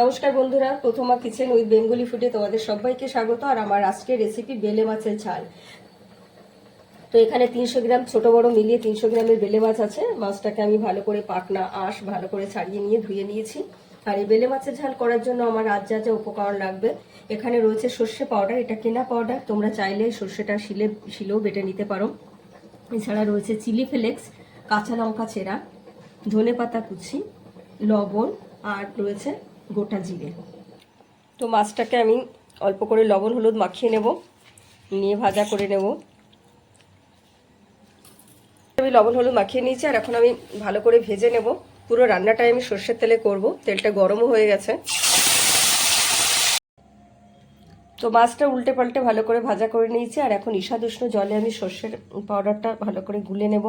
নমস্কার বন্ধুরা, প্রথমা kitchen with Bengali ফুডে তোমাদের সবাইকে স্বাগত, আর আমার আজকের রেসিপি বেলে মাছের ঝাল। তো এখানে তিনশো গ্রাম ছোট বড় মিলিয়ে তিনশো গ্রামের বেলে মাছ আছে। মাছটাকে আমি ভালো করে পাকনা, আঁশ ভালো করে ছাড়িয়ে নিয়ে ধুয়ে নিয়েছি। আর এই বেলে মাছের ঝাল করার জন্য আমার আজ যা যা উপকরণ লাগবে, এখানে রয়েছে সর্ষে পাউডার এটা কেনা পাউডার তোমরা চাইলে সর্ষেটা শিলে, শিলেও বেটে নিতে পারো। এছাড়া রয়েছে চিলি ফ্লেক্স কাঁচা লঙ্কা চেরা ধনে পাতা কুচি, লবণ, আর রয়েছে গোটা জিরে। তো মাছটাকে আমি অল্প করে লবণ, হলুদ মাখিয়ে নেব। নিয়ে ভাজা করে নেব। আমি লবণ, হলুদ মাখিয়ে নিয়েছি আর এখন আমি ভালো করে ভেজে নেব। পুরো রান্নাটাই আমি সর্ষের তেলে করব। তেলটা গরমও হয়ে গেছে। তো মাছটা উল্টে পাল্টে ভালো করে ভাজা করে নিয়েছি আর এখন ঈষাদ উষ্ণ জলে আমি সর্ষের পাউডারটা ভালো করে গুলে নেব।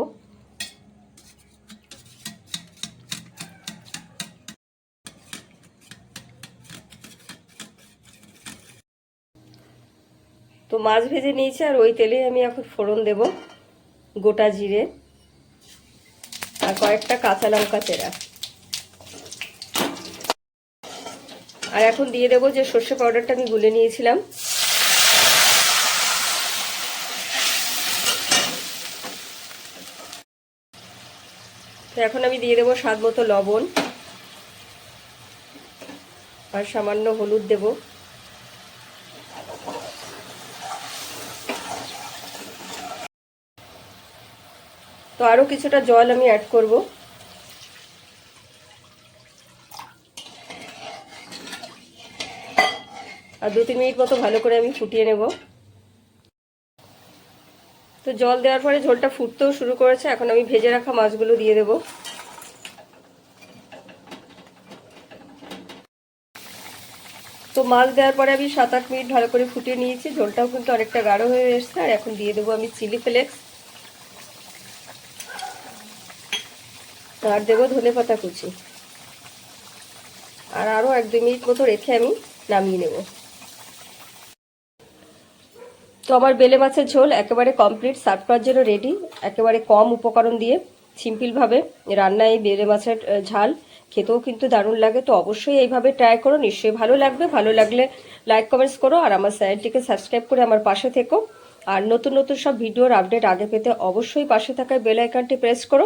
তো মাছ ভেজে নিয়েছি আর ওই তেলে আমি এখন ফোড়ন দেব গোটা জিরে আর কয়েকটা কাঁচা লঙ্কা চেরা। আর এখন দিয়ে দেবো যে সর্ষে পাউডারটা আমি গুলে নিয়েছিলাম। তো এখন আমি দিয়ে দেবো স্বাদ মতো লবণ আর সামান্য হলুদ দেব। তো আরও কিছুটা জল আমি অ্যাড করব। আর দু তিন মিনিট মতো ভালো করে আমি ফুটিয়ে নেব। তো জল দেওয়ার পরে ঝোলটা ফুটতেও শুরু করেছে, এখন আমি ভেজে রাখা মাছগুলো দিয়ে দেব। তো মাছ দেওয়ার পরে আমি সাত আট মিনিট ভালো করে ফুটিয়ে নিয়েছি, ঝোলটাও কিন্তু অনেকটা গাঢ় হয়ে এসছে, আর এখন দিয়ে দেবো আমি চিলি ফ্লেক্স। আর দেবো ধনে পাতা কুচি। আর আরও এক দুই মিনিট মতো রেখে আমি নামিয়ে নেব। তো আমার বেলে মাছের ঝোল একেবারে কমপ্লিট সার্ভ করার জন্য রেডি একেবারে কম উপকরণ দিয়ে সিম্পলভাবে রান্নায় এই বেলে মাছের ঝাল। খেতেও কিন্তু দারুণ লাগে, তো অবশ্যই এইভাবে ট্রাই করো, নিশ্চয়ই ভালো লাগবে। ভালো লাগলে লাইক কমেন্টস করো আর আমার চ্যানেলটিকে সাবস্ক্রাইব করে আমার পাশে থেকো। আর নতুন নতুন সব ভিডিওর আপডেট আগে পেতে অবশ্যই পাশে থাকায় বেল আইকনটি প্রেস করো।